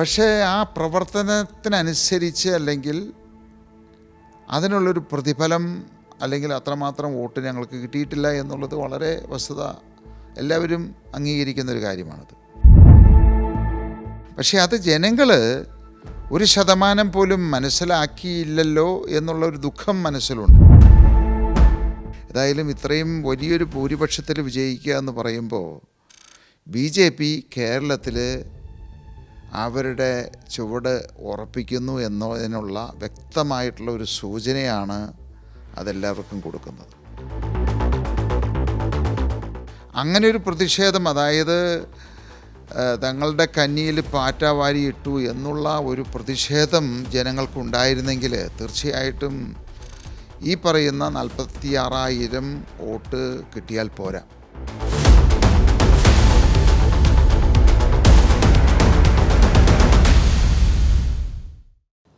പക്ഷേ ആ പ്രവർത്തനത്തിനനുസരിച്ച് അല്ലെങ്കിൽ അതിനുള്ളൊരു പ്രതിഫലം അല്ലെങ്കിൽ അത്രമാത്രം വോട്ട് ഞങ്ങൾക്ക് കിട്ടിയിട്ടില്ല എന്നുള്ളത് വളരെ വസ്തുത. എല്ലാവരും അംഗീകരിക്കുന്ന ഒരു കാര്യമാണത്. പക്ഷേ അത് ജനങ്ങൾ ഒരു ശതമാനം പോലും മനസ്സിലാക്കിയില്ലല്ലോ എന്നുള്ള ഒരു ദുഃഖം മനസ്സിലുണ്ട്. ഏതായാലും ഇത്രയും വലിയൊരു ഭൂരിപക്ഷത്തിൽ വിജയിക്കുക എന്ന് പറയുമ്പോൾ ബി ജെ പി കേരളത്തിൽ അവരുടെ ചുവട് ഉറപ്പിക്കുന്നു എന്നതിനുള്ള വ്യക്തമായിട്ടുള്ള ഒരു സൂചനയാണ് അതെല്ലാവർക്കും കൊടുക്കുന്നത്. അങ്ങനെ ഒരു പ്രതിഷേധം അതായത് തങ്ങളുടെ കന്നിയിൽ പാറ്റ വാരിയിട്ടു എന്നുള്ള ഒരു പ്രതിഷേധം ജനങ്ങൾക്കുണ്ടായിരുന്നെങ്കിൽ തീർച്ചയായിട്ടും ഈ പറയുന്ന നാൽപ്പത്തി ആറായിരം വോട്ട് കിട്ടിയാൽ പോരാ.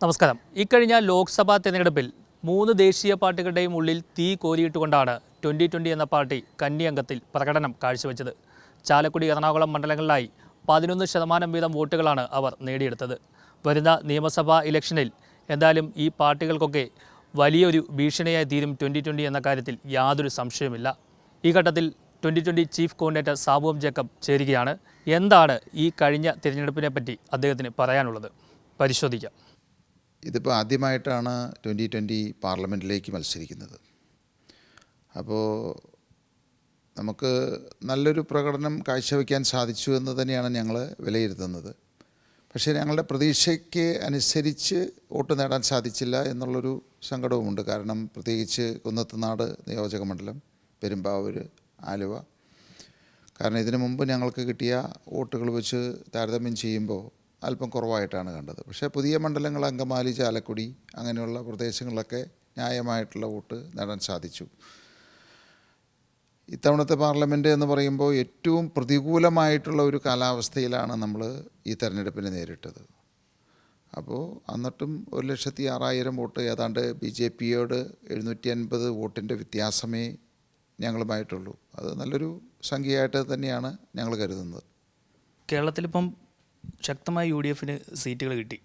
നമസ്കാരം. ഇക്കഴിഞ്ഞ ലോക്സഭാ തെരഞ്ഞെടുപ്പിൽ മൂന്ന് ദേശീയ പാർട്ടികളുടെയും ഉള്ളിൽ തീ കോരിയിട്ടുകൊണ്ടാണ് ട്വന്റി ട്വന്റി എന്ന പാർട്ടി കന്നി അംഗത്തിൽ പ്രകടനം കാഴ്ചവെച്ചത്. ചാലക്കുടി എറണാകുളം മണ്ഡലങ്ങളിലായി പതിനൊന്ന് ശതമാനം വീതം വോട്ടുകളാണ് അവർ നേടിയെടുത്തത്. വരുന്ന നിയമസഭാ ഇലക്ഷനിൽ എന്തായാലും ഈ പാർട്ടികൾക്കൊക്കെ വലിയൊരു ഭീഷണിയായി തീരും ട്വന്റി ട്വന്റി എന്ന കാര്യത്തിൽ യാതൊരു സംശയവുമില്ല. ഈ ഘട്ടത്തിൽ ട്വന്റി ട്വന്റി ചീഫ് കോർഡിനേറ്റർ സാബുവം ജേക്കബ് ചേരുകയാണ്. എന്താണ് ഈ കഴിഞ്ഞ തിരഞ്ഞെടുപ്പിനെ പറ്റി അദ്ദേഹത്തിന് പറയാനുള്ളത്? പരിശോധിക്കാം. ഇതിപ്പോൾ ആദ്യമായിട്ടാണ് ട്വന്റി ട്വന്റി പാർലമെന്റിലേക്ക് മത്സരിക്കുന്നത്. അപ്പോൾ നമുക്ക് നല്ലൊരു പ്രകടനം കാഴ്ചവെക്കാൻ സാധിച്ചു എന്ന് തന്നെയാണ് ഞങ്ങൾ വിലയിരുത്തുന്നത്. പക്ഷേ ഞങ്ങളുടെ പ്രതീക്ഷയ്ക്ക് അനുസരിച്ച് വോട്ട് നേടാൻ സാധിച്ചില്ല എന്നുള്ളൊരു സങ്കടവുമുണ്ട്. കാരണം പ്രത്യേകിച്ച് കുന്നത്തുനാട് നിയോജക മണ്ഡലം പെരുമ്പാവൂർ ആലുവ. കാരണം ഇതിനു മുമ്പ് ഞങ്ങൾക്ക് കിട്ടിയ വോട്ടുകൾ വെച്ച് താരതമ്യം ചെയ്യുമ്പോൾ അല്പം കുറവായിട്ടാണ് കണ്ടത്. പക്ഷേ പുതിയ മണ്ഡലങ്ങൾ അങ്കമാലി ചാലക്കുടി അങ്ങനെയുള്ള പ്രദേശങ്ങളിലൊക്കെ ന്യായമായിട്ടുള്ള വോട്ട് നേടാൻ സാധിച്ചു. ഇത്തവണത്തെ പാർലമെന്റ് എന്ന് പറയുമ്പോൾ ഏറ്റവും പ്രതികൂലമായിട്ടുള്ള ഒരു കാലാവസ്ഥയിലാണ് നമ്മൾ ഈ തെരഞ്ഞെടുപ്പിനെ നേരിട്ടത്. അപ്പോൾ എന്നിട്ടും ഒരു ലക്ഷത്തി ആറായിരം വോട്ട് ഏതാണ്ട് ബി ജെ പിയോട് എഴുന്നൂറ്റി അൻപത് വോട്ടിന്റെ വ്യത്യാസമേ ഞങ്ങളുമായിട്ടുള്ളൂ. അത് നല്ലൊരു സംഖ്യയായിട്ട് തന്നെയാണ് ഞങ്ങൾ കരുതുന്നത്. കേരളത്തിലിപ്പം ശക്തമായ യു ഡി എഫിന് സീറ്റുകൾ കിട്ടി.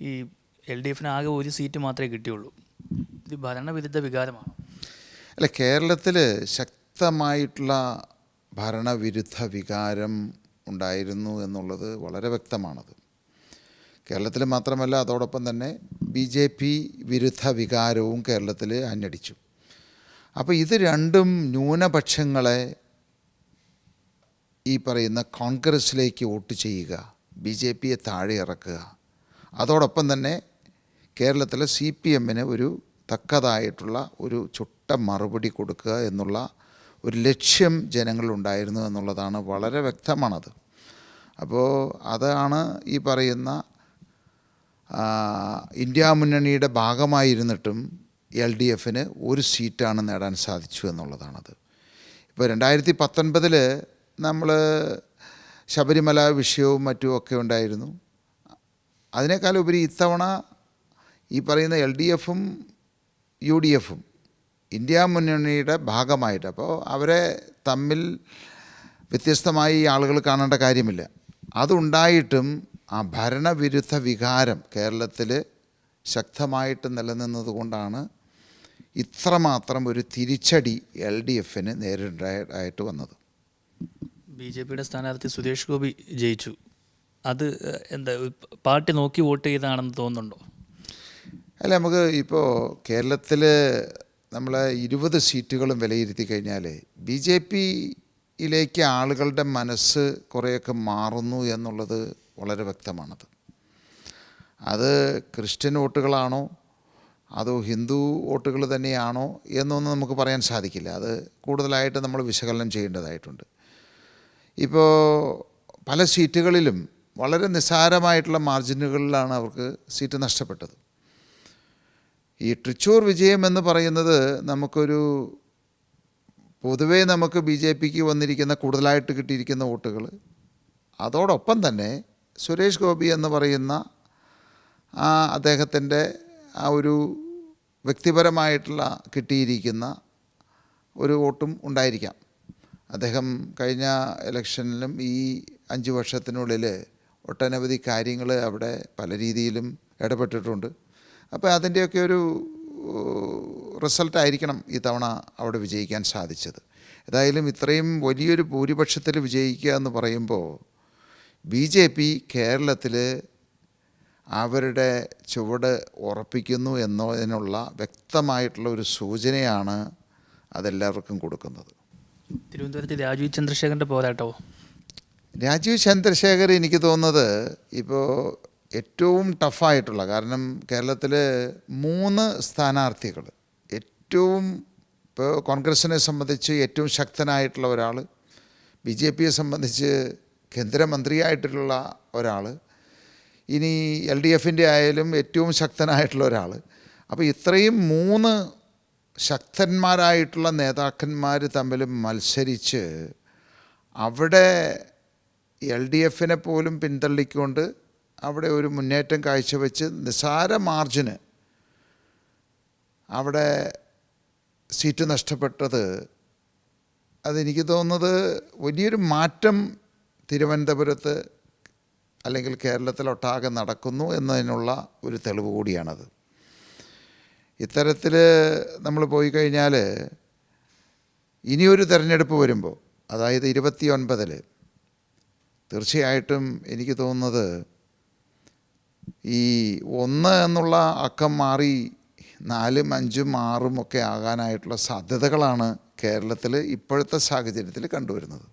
ഈ എൽ ഡി എഫിന് ആകെ ഒരു സീറ്റ് മാത്രമേ കിട്ടിയുള്ളൂ. ഇത് ഭരണവിരുദ്ധ വികാരമാണ്? അല്ല കേരളത്തിൽ ശക്തമായിട്ടുള്ള ഭരണവിരുദ്ധ വികാരം ഉണ്ടായിരുന്നു എന്നുള്ളത് വളരെ വ്യക്തമാണത്. കേരളത്തിൽ മാത്രമല്ല അതോടൊപ്പം തന്നെ ബി ജെ പി വിരുദ്ധ വികാരവും കേരളത്തിൽ അന്വടിച്ചു അപ്പോൾ ഇത് രണ്ടും ന്യൂനപക്ഷങ്ങളെ ഈ പറയുന്ന കോൺഗ്രസ്സിലേക്ക് വോട്ട് ചെയ്യുക ബി ജെ പിയെ താഴെ ഇറക്കുക. അതോടൊപ്പം തന്നെ കേരളത്തിലെ സി പി എമ്മിന് ഒരു തക്കതായിട്ടുള്ള ഒരു ചുട്ട മറുപടി കൊടുക്കുക എന്നുള്ള ഒരു ലക്ഷ്യം ജനങ്ങളുണ്ടായിരുന്നു എന്നുള്ളതാണ് വളരെ വ്യക്തമാണത്. അപ്പോൾ അതാണ് ഈ പറയുന്ന ഇന്ത്യ മുന്നണിയുടെ ഭാഗമായിരുന്നിട്ടും എൽ ഡി എഫിന് ഒരു സീറ്റാണ് നേടാൻ സാധിച്ചു എന്നുള്ളതാണത്. ഇപ്പോൾ രണ്ടായിരത്തി പത്തൊൻപതിൽ നമ്മൾ ശബരിമല വിഷയവും മറ്റുമൊക്കെ ഉണ്ടായിരുന്നു. അതിനേക്കാൾ ഉപരി ഇത്തവണ ഈ പറയുന്ന എൽ ഡി എഫും യു ഡി എഫും ഇന്ത്യ മുന്നണിയുടെ ഭാഗമായിട്ട് അപ്പോൾ അവരെ തമ്മിൽ വ്യത്യസ്തമായി ആളുകൾ കാണേണ്ട കാര്യമില്ല. അതുണ്ടായിട്ടും ആ ഭരണവിരുദ്ധ വികാരം കേരളത്തിൽ ശക്തമായിട്ട് നിലനിന്നത് കൊണ്ടാണ് ഇത്രമാത്രം ഒരു തിരിച്ചടി എൽ ഡി എഫിന് നേരിടായിട്ട് വന്നത്. ബി ജെ പിയുടെ സ്ഥാനാർത്ഥി സുരേഷ് ഗോപി ജയിച്ചു. അത് എന്താ പാർട്ടി നോക്കി വോട്ട് ചെയ്തതാണെന്ന് തോന്നുന്നുണ്ടോ? അല്ല നമുക്ക് ഇപ്പോൾ കേരളത്തിൽ നമ്മൾ ഇരുപത് സീറ്റുകളും വിലയിരുത്തി കഴിഞ്ഞാൽ ബി ജെ പിയിലേക്ക് ആളുകളുടെ മനസ്സ് കുറേയൊക്കെ മാറുന്നു എന്നുള്ളത് വളരെ വ്യക്തമാണത്. അത് ക്രിസ്ത്യൻ വോട്ടുകളാണോ? അതോ ഹിന്ദു വോട്ടുകൾ തന്നെയാണോ? എന്നൊന്നും നമുക്ക് പറയാൻ സാധിക്കില്ല. അത് കൂടുതലായിട്ട് നമ്മൾ വിശകലനം ചെയ്യേണ്ടതായിട്ടുണ്ട്. ഇപ്പോൾ പല സീറ്റുകളിലും വളരെ നിസ്സാരമായിട്ടുള്ള മാർജിനുകളിലാണ് അവർക്ക് സീറ്റ് നഷ്ടപ്പെട്ടത്. ഈ തൃശ്ശൂർ വിജയം എന്ന് പറയുന്നത് നമുക്കൊരു പൊതുവേ നമുക്ക് ബി ജെ പിക്ക് വന്നിരിക്കുന്ന കൂടുതലായിട്ട് കിട്ടിയിരിക്കുന്ന വോട്ടുകൾ അതോടൊപ്പം തന്നെ സുരേഷ് ഗോപി എന്ന് പറയുന്ന ആ അദ്ദേഹത്തിന്റെ ആ ഒരു വ്യക്തിപരമായിട്ടുള്ള കിട്ടിയിരിക്കുന്ന ഒരു വോട്ടും ഉണ്ടായിരിക്കാം. അദ്ദേഹം കഴിഞ്ഞ ഇലക്ഷനിലും ഈ അഞ്ച് വർഷത്തിനുള്ളിൽ ഒട്ടനവധി കാര്യങ്ങൾ അവിടെ പല രീതിയിലും ഇടപെട്ടിട്ടുണ്ട്. അപ്പോൾ അതിന്റെയൊക്കെ ഒരു റിസൾട്ടായിരിക്കണം ഇത്തവണ അവിടെ വിജയിക്കാൻ സാധിച്ചത്. ഏതായാലും ഇത്രയും വലിയൊരു ഭൂരിപക്ഷത്തിൽ വിജയിക്കുക എന്ന് പറയുമ്പോൾ ബി ജെ പി കേരളത്തിൽ അവരുടെ ചുവട് ഉറപ്പിക്കുന്നു എന്നതിനുള്ള വ്യക്തമായിട്ടുള്ള ഒരു സൂചനയാണ് അതെല്ലാവർക്കും കൊടുക്കുന്നത്. തിരുവനന്തപുരത്ത് രാജീവ് ചന്ദ്രശേഖരന്റെ പോരാട്ടോ രാജീവ് ചന്ദ്രശേഖർ എനിക്ക് തോന്നുന്നത് ഇപ്പോൾ ഏറ്റവും ടഫായിട്ടുള്ള കാരണം കേരളത്തിൽ മൂന്ന് സ്ഥാനാർത്ഥികൾ ഏറ്റവും ഇപ്പോൾ കോൺഗ്രസിനെ സംബന്ധിച്ച് ഏറ്റവും ശക്തനായിട്ടുള്ള ഒരാൾ ബി ജെ പിയെ സംബന്ധിച്ച് കേന്ദ്രമന്ത്രിയായിട്ടുള്ള ഒരാൾ ഇനി എൽ ഡി എഫിന്റെ ആയാലും ഏറ്റവും ശക്തനായിട്ടുള്ള ഒരാൾ അപ്പോൾ ഇത്രയും മൂന്ന് ശക്തന്മാരായിട്ടുള്ള നേതാക്കന്മാർ തമ്മിൽ മത്സരിച്ച് അവിടെ എൽ ഡി എഫിനെ പോലും പിന്തള്ളിക്കൊണ്ട് അവിടെ ഒരു മുന്നേറ്റം കാഴ്ചവെച്ച് നിസാര മാർജിന് അവിടെ സീറ്റ് നഷ്ടപ്പെട്ടത്. അതെനിക്ക് തോന്നുന്നത് വലിയൊരു മാറ്റം തിരുവനന്തപുരത്ത് അല്ലെങ്കിൽ കേരളത്തിലൊട്ടാകെ നടക്കുന്നു എന്നതിനുള്ള ഒരു തെളിവ് കൂടിയാണത്. ഇത്തരത്തിൽ നമ്മൾ പോയി കഴിഞ്ഞാൽ ഇനിയൊരു തെരഞ്ഞെടുപ്പ് വരുമ്പോൾ അതായത് ഇരുപത്തി ഒൻപതിൽ തീർച്ചയായിട്ടും എനിക്ക് തോന്നുന്നത് ഈ ഒന്ന് എന്നുള്ള അക്കം മാറി നാലും അഞ്ചും ആറും ഒക്കെ ആകാനായിട്ടുള്ള സാധ്യതകളാണ് കേരളത്തിൽ ഇപ്പോഴത്തെ സാഹചര്യത്തിൽ കണ്ടുവരുന്നത്.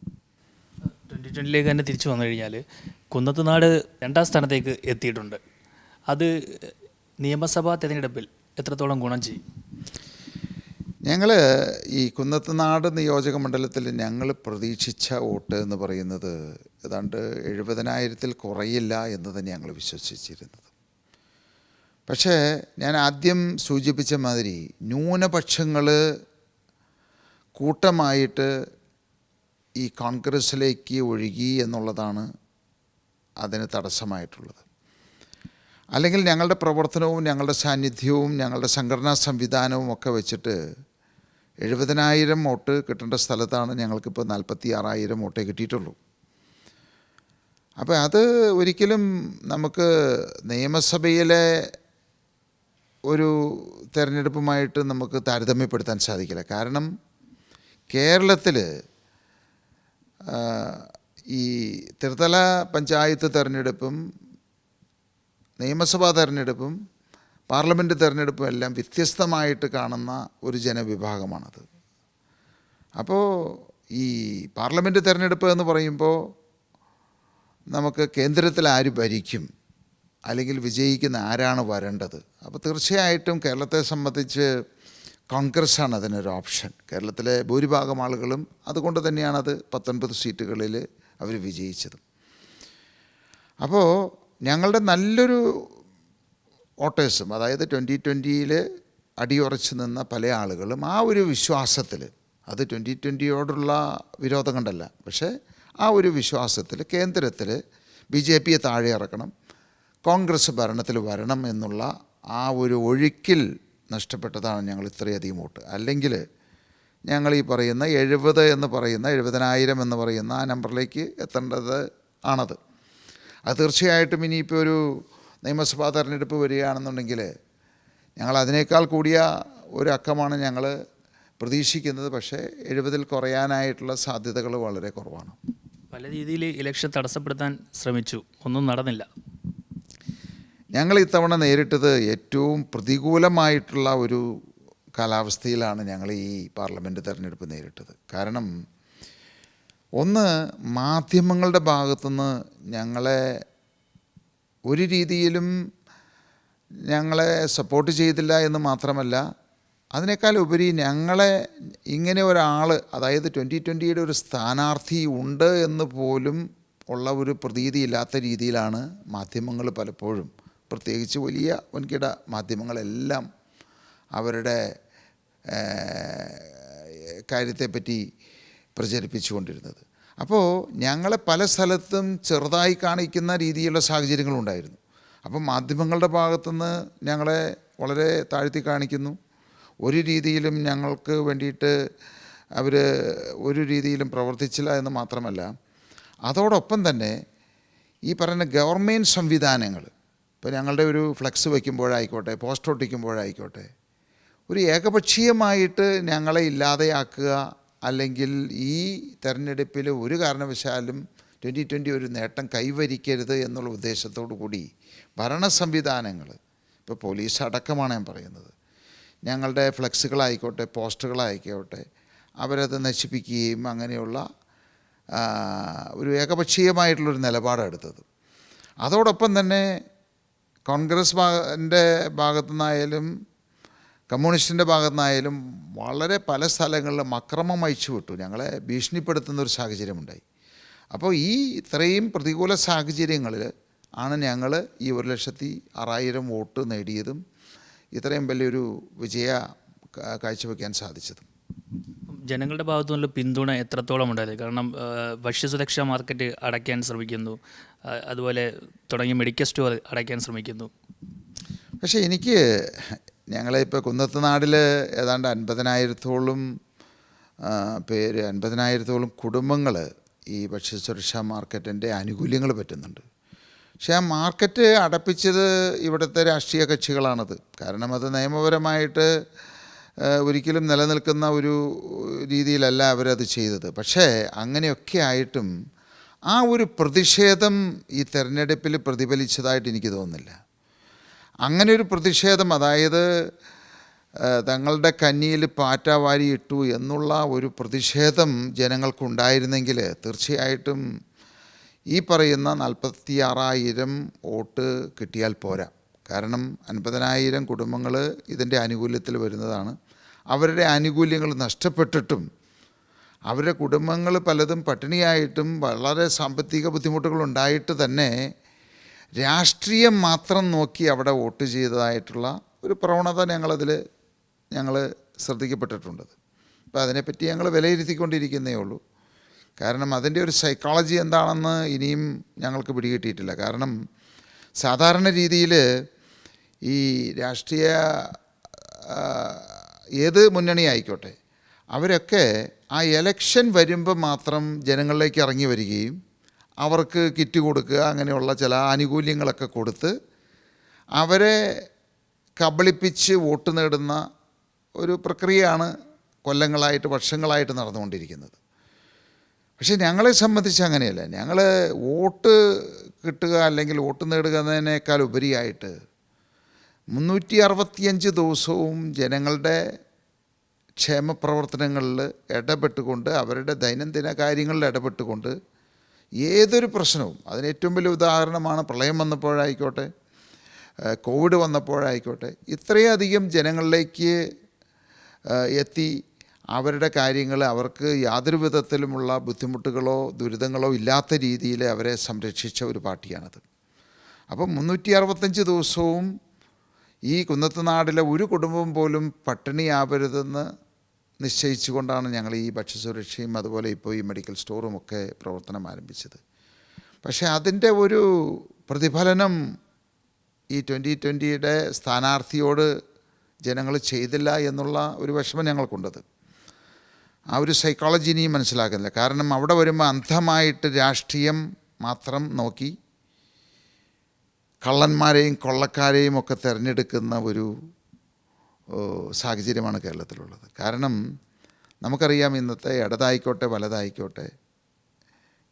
ട്വന്റി ട്വന്റിലേക്ക് തന്നെ തിരിച്ചു വന്നു കഴിഞ്ഞാൽ കുന്നത്തുനാട് രണ്ടാം സ്ഥാനത്തേക്ക് എത്തിയിട്ടുണ്ട്. അത് നിയമസഭാ തിരഞ്ഞെടുപ്പിൽ എത്രത്തോളം ഗുണം ചെയ്യും? ഞങ്ങൾ ഈ കുന്നത്തുനാട് നിയോജക മണ്ഡലത്തിൽ ഞങ്ങൾ പ്രതീക്ഷിച്ച വോട്ട് എന്ന് പറയുന്നത് ഏതാണ്ട് എഴുപതിനായിരത്തിൽ കുറയില്ല എന്ന് തന്നെ ഞങ്ങൾ വിശ്വസിച്ചിരുന്നത്. പക്ഷേ ഞാൻ ആദ്യം സൂചിപ്പിച്ച മാതിരി ന്യൂനപക്ഷങ്ങൾ കൂട്ടമായിട്ട് ഈ കോൺഗ്രസ്സിലേക്ക് ഒഴുകി എന്നുള്ളതാണ് അതിന് തടസ്സമായിട്ടുള്ളത്. അല്ലെങ്കിൽ ഞങ്ങളുടെ പ്രവർത്തനവും ഞങ്ങളുടെ സാന്നിധ്യവും ഞങ്ങളുടെ സംഘടനാ സംവിധാനവും ഒക്കെ വെച്ചിട്ട് എഴുപതിനായിരം വോട്ട് കിട്ടേണ്ട സ്ഥലത്താണ് ഞങ്ങൾക്കിപ്പോൾ നാൽപ്പത്തി ആറായിരം വോട്ടേ കിട്ടിയിട്ടുള്ളൂ. അപ്പോൾ അത് ഒരിക്കലും നമുക്ക് നിയമസഭയിലെ ഒരു തിരഞ്ഞെടുപ്പുമായിട്ട് നമുക്ക് താരതമ്യപ്പെടുത്താൻ സാധിക്കില്ല. കാരണം കേരളത്തിൽ ഈ തിരുത്തല പഞ്ചായത്ത് തെരഞ്ഞെടുപ്പും നിയമസഭാ തെരഞ്ഞെടുപ്പും പാർലമെന്റ് തെരഞ്ഞെടുപ്പും എല്ലാം വ്യത്യസ്തമായിട്ട് കാണുന്ന ഒരു ജനവിഭാഗമാണത്. അപ്പോൾ ഈ പാർലമെന്റ് തെരഞ്ഞെടുപ്പ് എന്ന് പറയുമ്പോൾ നമുക്ക് കേന്ദ്രത്തിൽ ആര് ഭരിക്കും? അല്ലെങ്കിൽ വിജയിക്കുന്ന ആരാണ് വരേണ്ടത്? അപ്പോൾ തീർച്ചയായിട്ടും കേരളത്തെ സംബന്ധിച്ച് കോൺഗ്രസ്സാണ് അതിനൊരു ഓപ്ഷൻ. കേരളത്തിലെ ഭൂരിഭാഗം ആളുകളും അതുകൊണ്ട് തന്നെയാണത് പത്തൊൻപത് സീറ്റുകളിൽ അവർ വിജയിച്ചത്. അപ്പോൾ ഞങ്ങളുടെ നല്ലൊരു ഓട്ടേഴ്സും അതായത് ട്വന്റി ട്വന്റിയിൽ അടിയുറച്ച് നിന്ന പല ആളുകളും ആ ഒരു വിശ്വാസത്തിൽ അത് ട്വന്റി ട്വന്റിയോടുള്ള വിരോധം കണ്ടല്ല പക്ഷേ ആ ഒരു വിശ്വാസത്തിൽ കേന്ദ്രത്തിൽ ബി ജെ പിയെ താഴെ ഇറക്കണം കോൺഗ്രസ് ഭരണത്തിൽ വരണം എന്നുള്ള ആ ഒരു ഒഴുക്കിൽ നഷ്ടപ്പെട്ടതാണ് ഞങ്ങൾ ഇത്രയധികം വോട്ട്. അല്ലെങ്കിൽ ഞങ്ങൾ ഈ പറയുന്ന എഴുപത് എന്ന് പറയുന്ന എഴുപതിനായിരം എന്ന് പറയുന്ന ആ നമ്പറിലേക്ക് എത്തേണ്ടത് ആണത്. അത് തീർച്ചയായിട്ടും ഇനിയിപ്പോൾ ഒരു നിയമസഭാ തെരഞ്ഞെടുപ്പ് വരികയാണെന്നുണ്ടെങ്കിൽ ഞങ്ങൾ അതിനേക്കാൾ കൂടിയ ഒരു അക്കമാണ് ഞങ്ങൾ പ്രതീക്ഷിക്കുന്നത്. പക്ഷേ എഴുപതിൽ കുറയാനായിട്ടുള്ള സാധ്യതകൾ വളരെ കുറവാണ്. പല രീതിയിൽ ഇലക്ഷൻ തടസ്സപ്പെടുത്താൻ ശ്രമിച്ചു. ഒന്നും നടന്നില്ല. ഞങ്ങൾ ഇത്തവണ നേരിട്ടത് ഏറ്റവും പ്രതികൂലമായിട്ടുള്ള ഒരു കാലാവസ്ഥയിലാണ് ഞങ്ങൾ ഈ പാർലമെന്റ് തെരഞ്ഞെടുപ്പ് നേരിട്ടത്. കാരണം ഒന്ന് മാധ്യമങ്ങളുടെ ഭാഗത്തുനിന്ന് ഞങ്ങളെ ഒരു രീതിയിലും ഞങ്ങളെ സപ്പോർട്ട് ചെയ്തില്ല എന്ന് മാത്രമല്ല അതിനേക്കാൾ ഉപരി ഞങ്ങളെ ഇങ്ങനെ ഒരാൾ അതായത് ട്വന്റി ട്വന്റിയുടെ ഒരു സ്ഥാനാർത്ഥി ഉണ്ട് എന്ന് പോലും ഉള്ള ഒരു പ്രതീതിയില്ലാത്ത രീതിയിലാണ് മാധ്യമങ്ങൾ പലപ്പോഴും. പ്രത്യേകിച്ച് വലിയ വൻകിട മാധ്യമങ്ങളെല്ലാം അവരുടെ കാര്യത്തെപ്പറ്റി പ്രചരിപ്പിച്ചുകൊണ്ടിരുന്നത്. അപ്പോൾ ഞങ്ങളെ പല സ്ഥലത്തും ചെറുതായി കാണിക്കുന്ന രീതിയിലുള്ള സാഹചര്യങ്ങളുണ്ടായിരുന്നു അപ്പം മാധ്യമങ്ങളുടെ ഭാഗത്തുനിന്ന് ഞങ്ങളെ വളരെ താഴ്ത്തി കാണിക്കുന്നു. ഒരു രീതിയിലും ഞങ്ങൾക്ക് വേണ്ടിയിട്ട് അവർ ഒരു രീതിയിലും പ്രവർത്തിച്ചില്ല എന്ന് മാത്രമല്ല അതോടൊപ്പം തന്നെ ഈ പറയുന്ന ഗവൺമെന്റ് സംവിധാനങ്ങൾ ഇപ്പോൾ ഞങ്ങളുടെ ഒരു ഫ്ലെക്സ് വയ്ക്കുമ്പോഴായിക്കോട്ടെ പോസ്റ്റ് ഒട്ടിക്കുമ്പോഴായിക്കോട്ടെ ഒരു ഏകപക്ഷീയമായിട്ട് ഞങ്ങളെ ഇല്ലാതെയാക്കുക അല്ലെങ്കിൽ ഈ തെരഞ്ഞെടുപ്പിൽ ഒരു കാരണവശാലും ട്വന്റി ട്വന്റി ഒരു നേട്ടം കൈവരിക്കരുത് എന്നുള്ള ഉദ്ദേശത്തോടു കൂടി ഭരണ സംവിധാനങ്ങൾ ഇപ്പോൾ പോലീസ് അടക്കമാണ് ഞാൻ പറയുന്നത്. ഞങ്ങളുടെ ഫ്ലെക്സുകളായിക്കോട്ടെ പോസ്റ്ററുകളായിക്കോട്ടെ അവരത് നശിപ്പിക്കുകയും അങ്ങനെയുള്ള ഒരു ഏകപക്ഷീയമായിട്ടുള്ളൊരു നിലപാടാണ് എടുത്തത് അതോടൊപ്പം തന്നെ കോൺഗ്രസ് ഭാഗന്റെ ഭാഗത്തു നിന്നായാലും കമ്മ്യൂണിസ്റ്റിന്റെ ഭാഗത്തുനിന്നായാലും വളരെ പല സ്ഥലങ്ങളിലും അക്രമം അയച്ചു വിട്ടു. ഞങ്ങളെ ഭീഷണിപ്പെടുത്തുന്ന ഒരു സാഹചര്യമുണ്ടായി. അപ്പോൾ ഈ ഇത്രയും പ്രതികൂല സാഹചര്യങ്ങളിൽ ആണ് ഞങ്ങൾ ഈ ഒരു ലക്ഷത്തി ആറായിരം വോട്ട് നേടിയതും ഇത്രയും വലിയൊരു വിജയ കാഴ്ചവെക്കാൻ സാധിച്ചതും. ജനങ്ങളുടെ ഭാഗത്തു നിന്നുള്ള പിന്തുണ എത്രത്തോളം ഉണ്ടായത് കാരണം ഭക്ഷ്യസുരക്ഷാ മാർക്കറ്റ് അടയ്ക്കാൻ ശ്രമിക്കുന്നു. അതുപോലെ തുടങ്ങിയ മെഡിക്കൽ സ്റ്റോർ അടയ്ക്കാൻ ശ്രമിക്കുന്നു. പക്ഷേ എനിക്ക് ഞങ്ങളെ കുന്നത്ത് കുന്നത്തുനാടിൽ ഏതാണ്ട് അൻപതിനായിരത്തോളം പേര് അൻപതിനായിരത്തോളം കുടുംബങ്ങൾ ഈ ഭക്ഷ്യസുരക്ഷാ മാർക്കറ്റിന്റെ ആനുകൂല്യങ്ങൾ പറ്റുന്നുണ്ട്. പക്ഷേ ആ മാർക്കറ്റ് അടപ്പിച്ചത് ഇവിടുത്തെ രാഷ്ട്രീയ കക്ഷികളാണത്. കാരണം അത് നിയമപരമായിട്ട് ഒരിക്കലും നിലനിൽക്കുന്ന ഒരു രീതിയിലല്ല അവരത് ചെയ്തത്. പക്ഷേ അങ്ങനെയൊക്കെ ആയിട്ടും ആ ഒരു പ്രതിഷേധം ഈ തെരഞ്ഞെടുപ്പിൽ പ്രതിഫലിച്ചതായിട്ട് എനിക്ക് തോന്നുന്നില്ല. അങ്ങനെ ഒരു പ്രതിഷേധം അതായത് തങ്ങളുടെ കന്നിയിൽ പാറ്റ വാരി ഇട്ടു എന്നുള്ള ഒരു പ്രതിഷേധം ജനങ്ങൾക്കുണ്ടായിരുന്നെങ്കിൽ തീർച്ചയായിട്ടും ഈ പറയുന്ന നാൽപ്പത്തി ആറായിരം വോട്ട് കിട്ടിയാൽ പോരാ. കാരണം അൻപതിനായിരം കുടുംബങ്ങൾ ഇതിന്റെ ആനുകൂല്യത്തിൽ വരുന്നതാണ്. അവരുടെ ആനുകൂല്യങ്ങൾ നഷ്ടപ്പെട്ടിട്ടും അവരുടെ കുടുംബങ്ങൾ പലതും പട്ടിണിയായിട്ടും വളരെ സാമ്പത്തിക ബുദ്ധിമുട്ടുകളുണ്ടായിട്ട് തന്നെ രാഷ്ട്രീയം മാത്രം നോക്കി അവിടെ വോട്ട് ചെയ്തതായിട്ടുള്ള ഒരു പ്രവണത ഞങ്ങളതിൽ ഞങ്ങൾ ശ്രദ്ധിക്കപ്പെട്ടിട്ടുണ്ട്. അപ്പോൾ അതിനെപ്പറ്റി ഞങ്ങൾ വിലയിരുത്തിക്കൊണ്ടിരിക്കുന്നേ ഉള്ളൂ. കാരണം അതിന്റെ ഒരു സൈക്കോളജി എന്താണെന്ന് ഇനിയും ഞങ്ങൾക്ക് പിടികിട്ടിയിട്ടില്ല. കാരണം സാധാരണ രീതിയിൽ ഈ രാഷ്ട്രീയ ഏത് മുന്നണി ആയിക്കോട്ടെ അവരൊക്കെ ആ എലക്ഷൻ വരുമ്പോൾ മാത്രം ജനങ്ങളിലേക്ക് ഇറങ്ങി വരികയും അവർക്ക് കിറ്റ് കൊടുക്കുക അങ്ങനെയുള്ള ചില ആനുകൂല്യങ്ങളൊക്കെ കൊടുത്ത് അവരെ കബളിപ്പിച്ച് വോട്ട് നേടുന്ന ഒരു പ്രക്രിയയാണ് കൊല്ലങ്ങളായിട്ട് വർഷങ്ങളായിട്ട് നടന്നുകൊണ്ടിരിക്കുന്നത്. പക്ഷേ ഞങ്ങളെ സംബന്ധിച്ച് അങ്ങനെയല്ല. ഞങ്ങൾ വോട്ട് കിട്ടുക അല്ലെങ്കിൽ വോട്ട് നേടുക എന്നതിനേക്കാൾ ഉപരിയായിട്ട് മുന്നൂറ്റി അറുപത്തിയഞ്ച് ദിവസവും ജനങ്ങളുടെ ക്ഷേമപ്രവർത്തനങ്ങളിൽ ഇടപെട്ടുകൊണ്ട് അവരുടെ ദൈനംദിന കാര്യങ്ങളിൽ ഇടപെട്ടുകൊണ്ട് ഏതൊരു പ്രശ്നവും. അതിന് ഏറ്റവും വലിയ ഉദാഹരണമാണ് പ്രളയം വന്നപ്പോഴായിക്കോട്ടെ കോവിഡ് വന്നപ്പോഴായിക്കോട്ടെ ഇത്രയധികം ജനങ്ങളിലേക്ക് എത്തി അവരുടെ കാര്യങ്ങൾ അവർക്ക് യാതൊരു വിധത്തിലുമുള്ള ബുദ്ധിമുട്ടുകളോ ദുരിതങ്ങളോ ഇല്ലാത്ത രീതിയിൽ അവരെ സംരക്ഷിച്ച ഒരു പാർട്ടിയാണത്. അപ്പം മുന്നൂറ്റി അറുപത്തഞ്ച് ദിവസവും ഈ കുന്നത്തുനാടിലെ ഒരു കുടുംബം പോലും പട്ടിണിയാവരുതെന്ന് നിശ്ചയിച്ചുകൊണ്ടാണ് ഞങ്ങൾ ഈ ഭക്ഷ്യസുരക്ഷയും അതുപോലെ ഇപ്പോൾ ഈ മെഡിക്കൽ സ്റ്റോറും ഒക്കെ പ്രവർത്തനം ആരംഭിച്ചത്. പക്ഷേ അതിന്റെ ഒരു പ്രതിഫലനം ഈ ട്വന്റി ട്വന്റിയുടെ സ്ഥാനാർത്ഥിയോട് ജനങ്ങൾ ചെയ്തില്ല എന്നുള്ള ഒരു വിഷമം ഞങ്ങൾക്കുണ്ടത്. ആ ഒരു സൈക്കോളജി ഇനിയും മനസ്സിലാക്കുന്നില്ല. കാരണം അവിടെ വരുമ്പോൾ അന്ധമായിട്ട് രാഷ്ട്രീയം മാത്രം നോക്കി കള്ളന്മാരെയും കൊള്ളക്കാരെയും ഒക്കെ തിരഞ്ഞെടുക്കുന്ന ഒരു സാഹചര്യമാണ് കേരളത്തിലുള്ളത്. കാരണം നമുക്കറിയാം ഇന്നത്തെ ഇടതായിക്കോട്ടെ വലതായിക്കോട്ടെ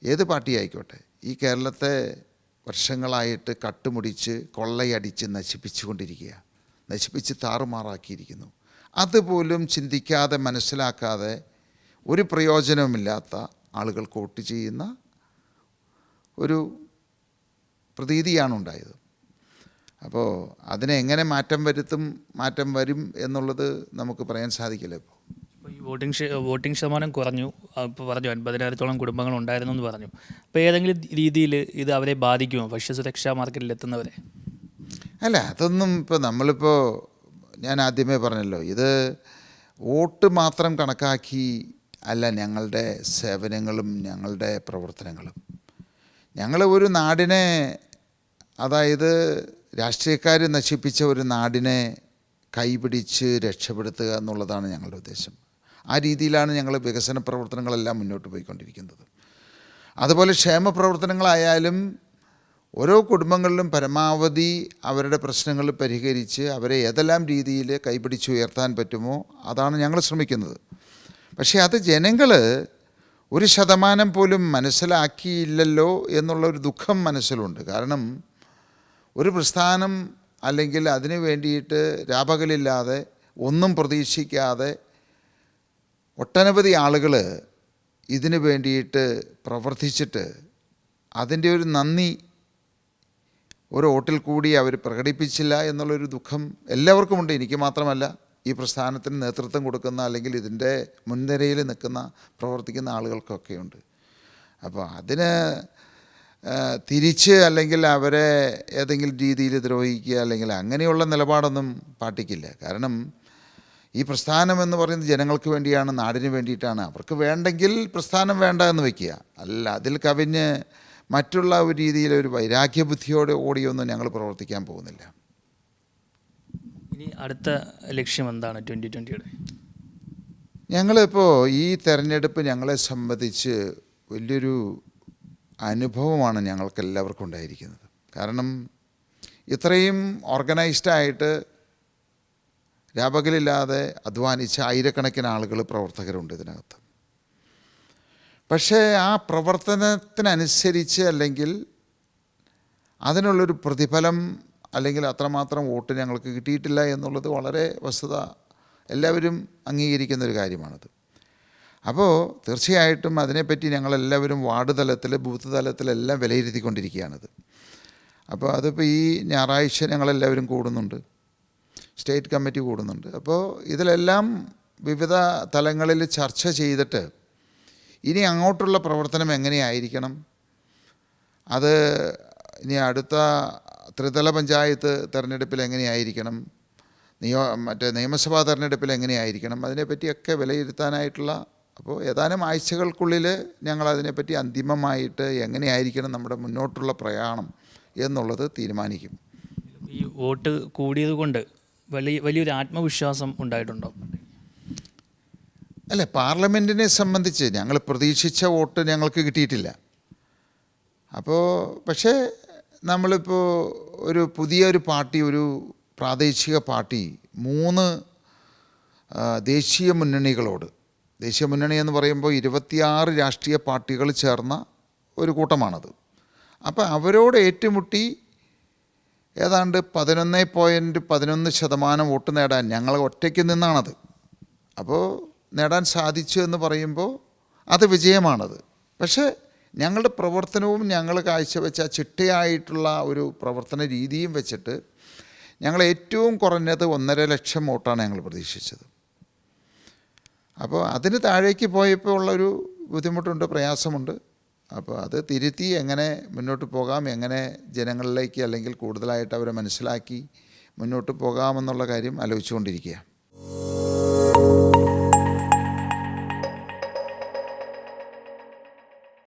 ഏത് പാർട്ടി ആയിക്കോട്ടെ ഈ കേരളത്തെ വർഷങ്ങളായിട്ട് കട്ടുമുടിച്ച് കൊള്ളയടിച്ച് നശിപ്പിച്ചുകൊണ്ടിരിക്കുക നശിപ്പിച്ച് താറുമാറാക്കിയിരിക്കുന്നു. അതുപോലും ചിന്തിക്കാതെ മനസ്സിലാക്കാതെ ഒരു പ്രയോജനവുമില്ലാത്ത ആളുകൾ വോട്ട് ചെയ്യുന്ന ഒരു പ്രതീതിയാണ് ഉണ്ടായത്. അപ്പോൾ അതിനെ എങ്ങനെ മാറ്റം വരുത്തും മാറ്റം വരും എന്നുള്ളത് നമുക്ക് പറയാൻ സാധിക്കില്ല ഇപ്പോൾ ഇപ്പോൾ ഈ വോട്ടിംഗ് വോട്ടിംഗ് ശതമാനം കുറഞ്ഞു. ഇപ്പോൾ പറഞ്ഞു അൻപതിനായിരത്തോളം കുടുംബങ്ങൾ ഉണ്ടായിരുന്നു എന്ന് പറഞ്ഞു. അപ്പോൾ ഏതെങ്കിലും രീതിയിൽ ഇത് അവരെ ബാധിക്കുമോ? ഭക്ഷ്യസുരക്ഷാ മാർക്കറ്റിൽ എത്തുന്നവരെ? അല്ല അതൊന്നും ഇപ്പോൾ നമ്മളിപ്പോൾ ഞാൻ ആദ്യമേ പറഞ്ഞല്ലോ ഇത് വോട്ട് മാത്രം കണക്കാക്കി അല്ല ഞങ്ങളുടെ സേവനങ്ങളും ഞങ്ങളുടെ പ്രവർത്തനങ്ങളും. ഞങ്ങൾ ഒരു നാടിനെ അതായത് രാഷ്ട്രീയക്കാർ നശിപ്പിച്ച ഒരു നാടിനെ കൈപിടിച്ച് രക്ഷപ്പെടുത്തുക എന്നുള്ളതാണ് ഞങ്ങളുടെ ഉദ്ദേശം. ആ രീതിയിലാണ് ഞങ്ങൾ വികസന പ്രവർത്തനങ്ങളെല്ലാം മുന്നോട്ട് പോയിക്കൊണ്ടിരിക്കുന്നത്. അതുപോലെ ക്ഷേമ പ്രവർത്തനങ്ങളായാലും ഓരോ കുടുംബങ്ങളിലും പരമാവധി അവരുടെ പ്രശ്നങ്ങൾ പരിഹരിച്ച് അവരെ ഏതെല്ലാം രീതിയിൽ കൈപിടിച്ച് ഉയർത്താൻ പറ്റുമോ അതാണ് ഞങ്ങൾ ശ്രമിക്കുന്നത്. പക്ഷേ അത് ജനങ്ങൾ ഒരു ശതമാനം പോലും മനസ്സിലാക്കിയില്ലല്ലോ എന്നുള്ളൊരു ദുഃഖം മനസ്സിലുണ്ട്. കാരണം ഒരു പ്രസ്ഥാനം അല്ലെങ്കിൽ അതിനു വേണ്ടിയിട്ട് രാപകലില്ലാതെ ഒന്നും പ്രതീക്ഷിക്കാതെ ഒട്ടനവധി ആളുകൾ ഇതിനു വേണ്ടിയിട്ട് പ്രവർത്തിച്ചിട്ട് അതിന്റെ ഒരു നന്ദി ഒരു ഓട്ടിൽ കൂടി അവർ പ്രകടിപ്പിച്ചില്ല എന്നുള്ളൊരു ദുഃഖം എല്ലാവർക്കുമുണ്ട്. എനിക്ക് മാത്രമല്ല ഈ പ്രസ്ഥാനത്തിന് നേതൃത്വം കൊടുക്കുന്ന അല്ലെങ്കിൽ ഇതിന്റെ മുൻനിരയിൽ നിൽക്കുന്ന പ്രവർത്തിക്കുന്ന ആളുകൾക്കൊക്കെയുണ്ട്. അപ്പോൾ അതിന് തിരിച്ച് അല്ലെങ്കിൽ അവരെ ഏതെങ്കിലും രീതിയിൽ ദ്രോഹിക്കുക അല്ലെങ്കിൽ അങ്ങനെയുള്ള നിലപാടൊന്നും പാർട്ടിക്കില്ല. കാരണം ഈ പ്രസ്ഥാനം എന്ന് പറയുന്നത് ജനങ്ങൾക്ക് വേണ്ടിയാണ് നാടിന് വേണ്ടിയിട്ടാണ്. അവർക്ക് വേണ്ടെങ്കിൽ പ്രസ്ഥാനം വേണ്ട എന്ന് വയ്ക്കുക അല്ല അതിൽ കവിഞ്ഞ് മറ്റുള്ള ഒരു രീതിയിൽ ഒരു വൈരാഗ്യബുദ്ധിയോടെ ഓടിയൊന്നും ഞങ്ങൾ പ്രവർത്തിക്കാൻ പോകുന്നില്ല. ഇനി അടുത്ത ലക്ഷ്യം എന്താണ് ട്വന്റി ട്വന്റിയുടെ ഞങ്ങളിപ്പോൾ ഈ തെരഞ്ഞെടുപ്പ് ഞങ്ങളെ സംബന്ധിച്ച് വലിയൊരു അനുഭവമാണ് ഞങ്ങൾക്ക് എല്ലാവർക്കും ഉണ്ടായിരിക്കുന്നത്. കാരണം ഇത്രയും ഓർഗനൈസ്ഡായിട്ട് രാപകലില്ലാതെ അധ്വാനിച്ച ആയിരക്കണക്കിന് ആളുകൾ പ്രവർത്തകരുണ്ട് ഇതിനകത്ത്. പക്ഷേ ആ പ്രവർത്തനത്തിനനുസരിച്ച് അല്ലെങ്കിൽ അതിനുള്ളൊരു പ്രതിഫലം അല്ലെങ്കിൽ അത്രമാത്രം വോട്ട് ഞങ്ങൾക്ക് കിട്ടിയിട്ടില്ല എന്നുള്ളത് വളരെ വസ്തുത എല്ലാവരും അംഗീകരിക്കുന്ന ഒരു കാര്യമാണത്. അപ്പോൾ തീർച്ചയായിട്ടും അതിനെപ്പറ്റി ഞങ്ങളെല്ലാവരും വാർഡ് തലത്തിൽ ബൂത്ത് തലത്തിലെല്ലാം വിലയിരുത്തിക്കൊണ്ടിരിക്കുകയാണത്. അപ്പോൾ അതിപ്പോൾ ഈ ഞായറാഴ്ച ഞങ്ങളെല്ലാവരും കൂടുന്നുണ്ട്. സ്റ്റേറ്റ് കമ്മിറ്റി കൂടുന്നുണ്ട്. അപ്പോൾ ഇതിലെല്ലാം വിവിധ തലങ്ങളിൽ ചർച്ച ചെയ്തിട്ട് ഇനി അങ്ങോട്ടുള്ള പ്രവർത്തനം എങ്ങനെയായിരിക്കണം? അത് ഇനി അടുത്ത ത്രിതല പഞ്ചായത്ത് തിരഞ്ഞെടുപ്പിൽ എങ്ങനെയായിരിക്കണം? നിയോ മറ്റേ നിയമസഭാ തെരഞ്ഞെടുപ്പിൽ എങ്ങനെയായിരിക്കണം? അതിനെപ്പറ്റിയൊക്കെ വിലയിരുത്താനായിട്ടുള്ള അപ്പോൾ ഏതാനും ആഴ്ചകൾക്കുള്ളിൽ ഞങ്ങൾ അതിനെപ്പറ്റി അന്തിമമായിട്ട് എങ്ങനെയായിരിക്കണം നമ്മുടെ മുന്നോട്ടുള്ള പ്രയാണം എന്നുള്ളത് തീരുമാനിക്കും. ഈ വോട്ട് കൂടിയത് കൊണ്ട് വലിയ വലിയൊരു ആത്മവിശ്വാസം ഉണ്ടായിട്ടുണ്ടോ? അല്ല പാർലമെന്റിനെ സംബന്ധിച്ച് ഞങ്ങൾ പ്രതീക്ഷിച്ച വോട്ട് ഞങ്ങൾക്ക് കിട്ടിയിട്ടില്ല. അപ്പോൾ പക്ഷേ നമ്മളിപ്പോൾ ഒരു പുതിയ ഒരു പാർട്ടി ഒരു പ്രാദേശിക പാർട്ടി മൂന്ന് ദേശീയ മുന്നണികളോട് ദേശീയ മുന്നണി എന്ന് പറയുമ്പോൾ ഇരുപത്തിയാറ് രാഷ്ട്രീയ പാർട്ടികൾ ചേർന്ന ഒരു കൂട്ടമാണത്. അപ്പോൾ അവരോട് ഏറ്റുമുട്ടി ഏതാണ്ട് പതിനൊന്ന് പോയിന്റ് പതിനൊന്ന് ശതമാനം വോട്ട് നേടാൻ ഞങ്ങൾ ഒറ്റയ്ക്ക് നിന്നാണത്. അപ്പോൾ നേടാൻ സാധിച്ചു എന്ന് പറയുമ്പോൾ അത് വിജയമാണത്. പക്ഷേ ഞങ്ങളുടെ പ്രവർത്തനവും ഞങ്ങൾ കാഴ്ചവെച്ച ചിട്ടയായിട്ടുള്ള ഒരു പ്രവർത്തന രീതിയും വെച്ചിട്ട് ഞങ്ങൾ ഏറ്റവും കുറഞ്ഞത് ഒന്നര ലക്ഷം വോട്ടാണ് ഞങ്ങൾ പ്രതീക്ഷിച്ചത്. അപ്പോൾ അതിന് താഴേക്ക് പോയപ്പോൾ ഉള്ളൊരു ബുദ്ധിമുട്ടുണ്ട് പ്രയാസമുണ്ട്. അപ്പോൾ അത് തിരുത്തി എങ്ങനെ മുന്നോട്ട് പോകാം എങ്ങനെ ജനങ്ങളിലേക്ക് അല്ലെങ്കിൽ കൂടുതലായിട്ട് അവരെ മനസ്സിലാക്കി മുന്നോട്ട് പോകാമെന്നുള്ള കാര്യം ആലോചിച്ചുകൊണ്ടിരിക്കുക